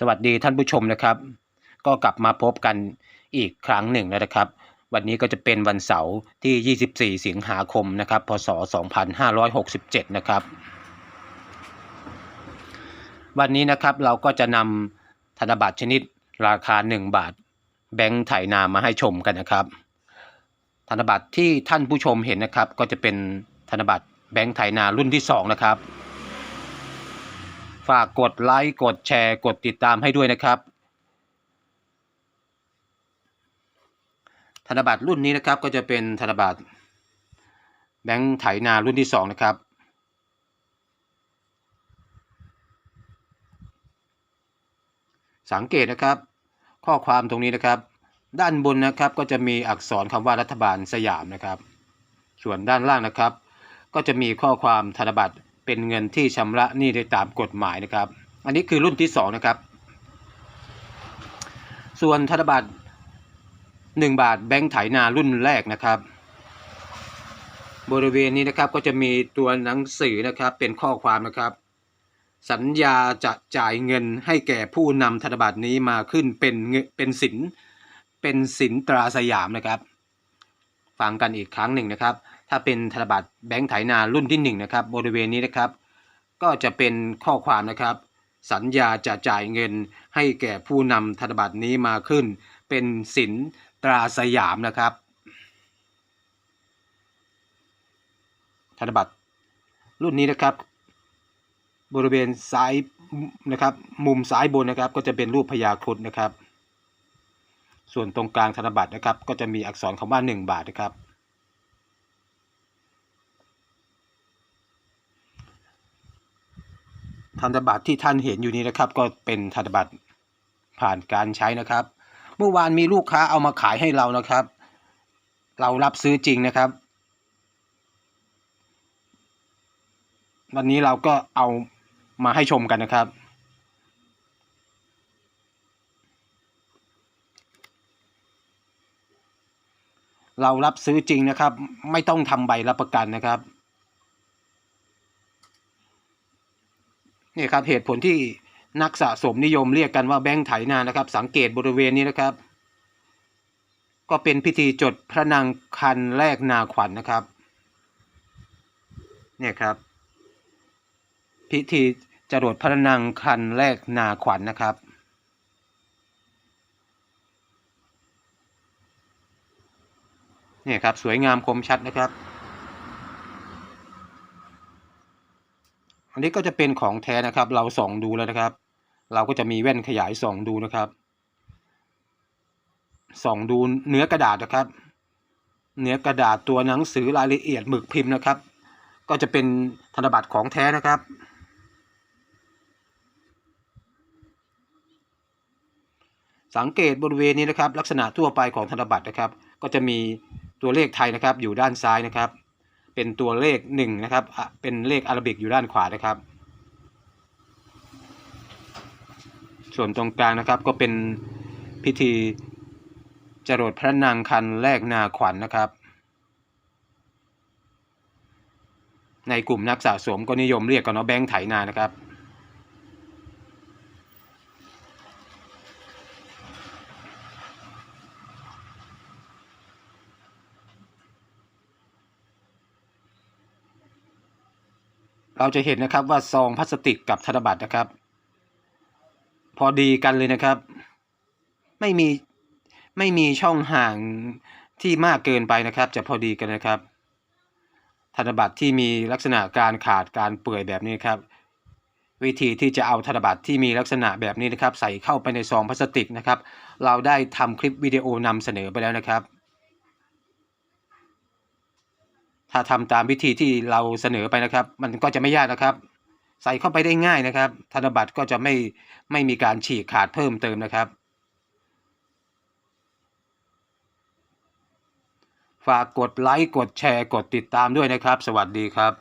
สวัสดีท่านผู้ชมนะครับ ก็กลับมาพบกันอีกครั้งหนึ่งแล้วนะครับ วันนี้ก็จะเป็นวันเสาร์ที่ 24 สิงหาคมนะครับ พศ 2567 นะครับ วันนี้นะครับเราก็จะนำธนบัตรชนิดราคา 1 บาท แบงค์ไถนามาให้ชมกันนะครับ ธนบัตรที่ท่านผู้ชมเห็นนะครับ ก็จะเป็นธนบัตรแบงค์ไถนารุ่นที่ 2 นะครับ ฝากกดไลค์กดแชร์ กดติดตามให้ด้วยนะครับ ธนบัตรรุ่นนี้นะครับก็จะเป็นธนบัตรแบงค์ไถนารุ่นที่ 2 นะครับสังเกตนะครับ ข้อความตรงนี้นะครับ ด้านบนนะครับก็จะมีอักษรคำว่ารัฐบาลสยามนะครับ ส่วนด้านล่างนะครับ ก็จะมีข้อความธนบัตร เป็นเงินที่ชำระหนี้ได้ตามกฎหมายนะครับ อันนี้คือรุ่นที่2นะครับ ส่วนธนบัตร1บาทแบงค์ไถนารุ่นแรกนะครับ บริเวณนี้นะครับก็จะมีตัวหนังสือนะครับเป็นข้อความนะครับ สัญญาจะจ่ายเงินให้แก่ผู้นำธนบัตรนี้มาขึ้นเป็นเงินเป็นสินเป็นสินตราสยามนะครับ ฟังกันอีกครั้งหนึ่งนะครับ ถ้าเป็นธนบัตรแบงค์ไถนารุ่นที่1นงนะครับบริเวณนี้นะครับ ก็จะเป็นข้อความนะครับ สัญญาจะจ่ายเงินให้แก่ผู้นำธนบัตรนี้มาขึ้น เป็นสินตราสยามนะครับ ธนบัตรรุ่นนี้นะครับ บริเวณซ้ายนะครับ มุมซ้ายบนนะครับ ก็จะเป็นรูปพญาครุฑนะครับ ส่วนตรงกลางธนบัตรนะครับ ก็จะมีอักษรคำว่า 1 บาทนะครับ ธนบัตรที่ท่านเห็นอยู่นี้นะครับ ก็เป็นธนบัตรผ่านการใช้นะครับ เมื่อวานมีลูกค้าเอามาขายให้เรานะครับ เรารับซื้อจริงนะครับ วันนี้เราก็เอามาให้ชมกันนะครับ เรารับซื้อจริงนะครับ ไม่ต้องทำใบรับประกันนะครับ นี่ครับเหตุผลที่นักสะสมนิยมเรียกกันว่าแบงค์ไถนานะครับ สังเกตบริเวณนี้นะครับ ก็เป็นพิธีจดพระนางคันแรกนาขวัญนนะครับเนี่ยครับ พิธีจรดพระนางคันแรกนาขวัญนนะครับเนี่ยครับสวยงามคมชัดนะครับ อันนี้ก็จะเป็นของแท้นะครับ เราส่องดูแล้วนะครับ เราก็จะมีแว่นขยายส่องดูนะครับส่องดูเนื้อกระดาษนะครับ เนื้อกระดาษตัวหนังสือรายละเอียดหมึกพิมพ์นะครับ ก็จะเป็นธนบัตรของแท้นะครับ สังเกตบริเวณนี้นะครับ ลักษณะทั่วไปของธนบัตรนะครับ ก็จะมีตัวเลขไทยนะครับ อยู่ด้านซ้ายนะครับ เป็นตัวเลขหนึ่งนะครับเป็นเลขอาราบิกอยู่ด้านขวานะครับ ส่วนตรงกลางนะครับก็เป็นพิธีจรดพระนางคันแรกนาขวัญนนะครับ ในกลุ่มนักสะสมก็นิยมเรียกกันว่าแบงค์ไถนานะครับ เราจะเห็นนะครับว่าซองพลาสติกกับธนบัตรนะครับ พอดีกันเลยนะครับ ไม่มีไม่มีช่องห่างที่มากเกินไปนะครับ จะพอดีกันนะครับ ธนบัตรที่มีลักษณะการขาดการเปื่อยแบบนี้ครับ วิธีที่จะเอาธนบัตรที่มีลักษณะแบบนี้นะครับ ใส่เข้าไปในซองพลาสติกนะครับ เราได้ทำคลิปวิดีโอนำเสนอไปแล้วนะครับ ถ้าทำตามวิธีที่เราเสนอไปนะครับ มันก็จะไม่ยากนะครับ ใส่เข้าไปได้ง่ายนะครับ ธนบัตรก็จะไม่ไม่มีการฉีกขาดเพิ่มเติมนะครับ ฝากกดไลค์กดแชร์กดติดตามด้วยนะครับ สวัสดีครับ